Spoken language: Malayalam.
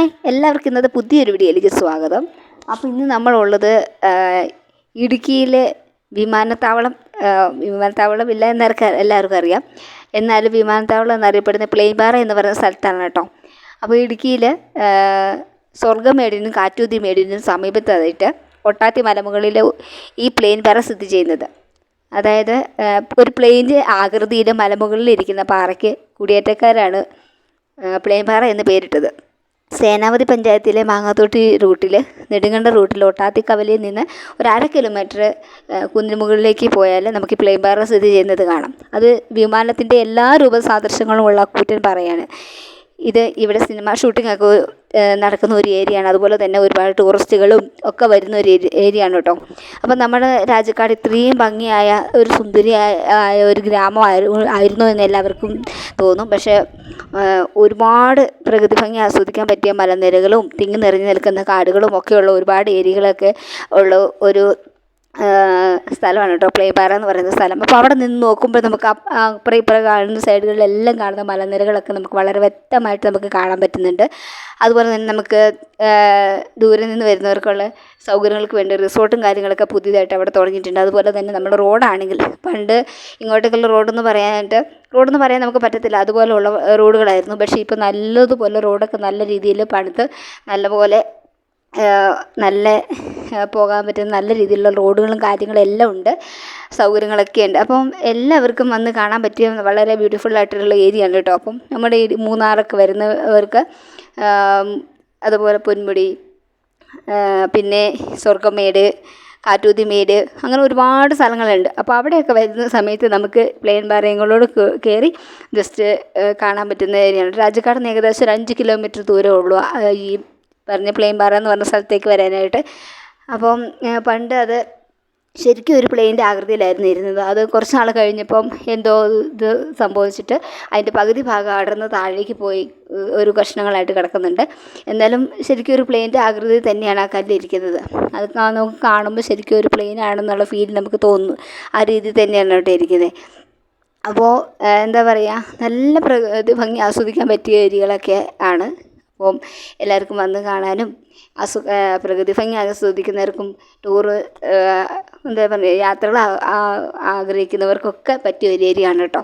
ഹായ് എല്ലാവർക്കും ഇന്നത്തെ പുതിയൊരു വീഡിയോയിലേക്ക് സ്വാഗതം. അപ്പോൾ ഇന്ന് നമ്മളുള്ളത് ഇടുക്കിയിലെ വിമാനത്താവളം വിമാനത്താവളം ഇല്ല എന്നൊക്കെ എല്ലാവർക്കും അറിയാം. എന്നാലും വിമാനത്താവളം എന്നറിയപ്പെടുന്ന പ്ലെയിൻപാറ എന്ന് പറയുന്ന സ്ഥലത്താണ് കേട്ടോ. അപ്പോൾ ഇടുക്കിയിൽ സ്വർഗമേടിനും കാറ്റൂതി മേടിനും സമീപത്തായിട്ട് ഒട്ടാത്തി മലമുകളിൽ ഈ പ്ലെയിൻപാറ സ്ഥിതി ചെയ്യുന്നത്. അതായത് ഒരു പ്ലെയിന്റെ ആകൃതിയിൽ മലമുകളിൽ ഇരിക്കുന്ന പാറയ്ക്ക് കുടിയേറ്റക്കാരാണ് പ്ലെയിൻപാറ എന്ന് പേരിട്ടത്. സേനാപതി പഞ്ചായത്തിലെ മാങ്ങാത്തോട്ടി റൂട്ടിൽ നെടുങ്കണ്ട റൂട്ടിൽ ഒട്ടാത്തിക്കവലയിൽ നിന്ന് ഒരു അര കിലോമീറ്റർ കുന്നിന് മുകളിലേക്ക് പോയാൽ നമുക്ക് പ്ലെയിൻ പാറ സ്ഥിതി ചെയ്യുന്നത് കാണാം. അത് വിമാനത്തിന്റെ എല്ലാ രൂപസാദൃശ്യങ്ങളും ഉള്ള കൂറ്റൻ പാറയാണ്. ഇത് ഇവിടെ സിനിമ ഏഹ്, നടക്കുന്ന ഒരു ഏരിയയാണ് അതുപോലെ തന്നെ ഒരുപാട് ടൂറിസ്റ്റുകളും ഒക്കെ വരുന്ന ഒരു ഏരിയ ആണ് കേട്ടോ. അപ്പം നമ്മുടെ രാജക്കാട് ഇത്രയും ഭംഗിയായ ഒരു സുന്ദരിയായ ഒരു ഗ്രാമമായിരുന്നു ആയിരുന്നു എന്ന് എല്ലാവർക്കും തോന്നും. പക്ഷേ ഒരുപാട് പ്രകൃതി ഭംഗി ആസ്വദിക്കാൻ പറ്റിയ മലനിരകളും തിങ്ങി നിറഞ്ഞു നിൽക്കുന്ന കാടുകളും ഒക്കെയുള്ള ഒരുപാട് ഏരിയകളൊക്കെ ഉള്ള ഒരു സ്ഥലമാണ് കേട്ടോ പ്ലേപാറ എന്ന് പറയുന്ന സ്ഥലം. അപ്പോൾ അവിടെ നിന്ന് നോക്കുമ്പോൾ നമുക്ക് അപ്പുറം ഇപ്പുറം കാണുന്ന സൈഡുകളിലെല്ലാം കാണുന്ന മലനിരകളൊക്കെ നമുക്ക് വളരെ വ്യക്തമായിട്ട് നമുക്ക് കാണാൻ പറ്റുന്നുണ്ട്. അതുപോലെ തന്നെ നമുക്ക് ദൂരെ നിന്ന് വരുന്നവർക്കുള്ള സൗകര്യങ്ങൾക്ക് വേണ്ടി റിസോർട്ടും കാര്യങ്ങളൊക്കെ പുതിയതായിട്ട് അവിടെ തുടങ്ങിയിട്ടുണ്ട്. അതുപോലെ തന്നെ നമ്മുടെ റോഡാണെങ്കിൽ പണ്ട് ഇങ്ങോട്ടേക്കുള്ള റോഡെന്ന് പറയാനായിട്ട് റോഡെന്ന് പറയാൻ നമുക്ക് പറ്റത്തില്ല. അതുപോലെയുള്ള റോഡുകളായിരുന്നു. പക്ഷേ ഇപ്പോൾ നല്ലതുപോലെ റോഡൊക്കെ നല്ല രീതിയിൽ പണിത് നല്ലപോലെ നല്ല പോകാൻ പറ്റുന്ന നല്ല രീതിയിലുള്ള റോഡുകളും കാര്യങ്ങളും എല്ലാം ഉണ്ട്. സൗകര്യങ്ങളൊക്കെ ഉണ്ട്. അപ്പം എല്ലാവർക്കും വന്ന് കാണാൻ പറ്റിയ വളരെ ബ്യൂട്ടിഫുൾ ആയിട്ടുള്ള ഏരിയ ആണ് കേട്ടോ. അപ്പം നമ്മുടെ ഈ മൂന്നാറൊക്കെ വരുന്നവർക്ക് അതുപോലെ പൊന്മുടി പിന്നെ സ്വർഗമേട് കാറ്റൂതിമേട് അങ്ങനെ ഒരുപാട് സ്ഥലങ്ങളുണ്ട്. അപ്പോൾ അവിടെയൊക്കെ വരുന്ന സമയത്ത് നമുക്ക് പ്ലെയിൻ പാറയങ്ങളോട് കയറി ജസ്റ്റ് കാണാൻ പറ്റുന്ന ഏരിയയാണ് രാജക്കാട് ഏകദേശം ഒരു അഞ്ച് കിലോമീറ്റർ ദൂരമേ ഉള്ളൂ. ഈ പറഞ്ഞ പ്ലെയിൻ പാറ എന്ന് പറഞ്ഞ സ്ഥലത്തേക്ക് വരാനായിട്ട്. അപ്പം പണ്ട് അത് ശരിക്കും ഒരു പ്ലെയിന്റെ ആകൃതിയിലായിരുന്നു ഇരുന്നത്. അത് കുറച്ച് നാൾ കഴിഞ്ഞപ്പം എന്തോ ഇത് സംഭവിച്ചിട്ട് അതിന്റെ പകുതി ഭാഗം അടർന്ന് താഴേക്ക് പോയി ഒരു കഷ്ണങ്ങളായിട്ട് കിടക്കുന്നുണ്ട്. എന്നാലും ശരിക്കും ഒരു പ്ലെയിന്റെ ആകൃതി തന്നെയാണ് ആ കല്ലിരിക്കുന്നത് അത് നമുക്ക് കാണുമ്പോൾ ശരിക്കും ഒരു പ്ലെയിൻ ആണെന്നുള്ള ഫീൽ നമുക്ക് തോന്നുന്നു ആ രീതി തന്നെയാണ് കേട്ടോ ഇരിക്കുന്നത്. അപ്പോൾ എന്താ പറയുക നല്ല പ്രകൃതി ഭംഗി ആസ്വദിക്കാൻ പറ്റിയ ഏരിയകളൊക്കെ ആണ്. അപ്പം എല്ലാവർക്കും വന്ന് കാണാനും അസു പ്രകൃതി ഭംഗി ആസ്വദിക്കുന്നവർക്കും ടൂറ് എന്താ പറയുക യാത്രകൾ ആഗ്രഹിക്കുന്നവർക്കൊക്കെ പറ്റിയ ഒരു ഏരിയ ആണ് കേട്ടോ.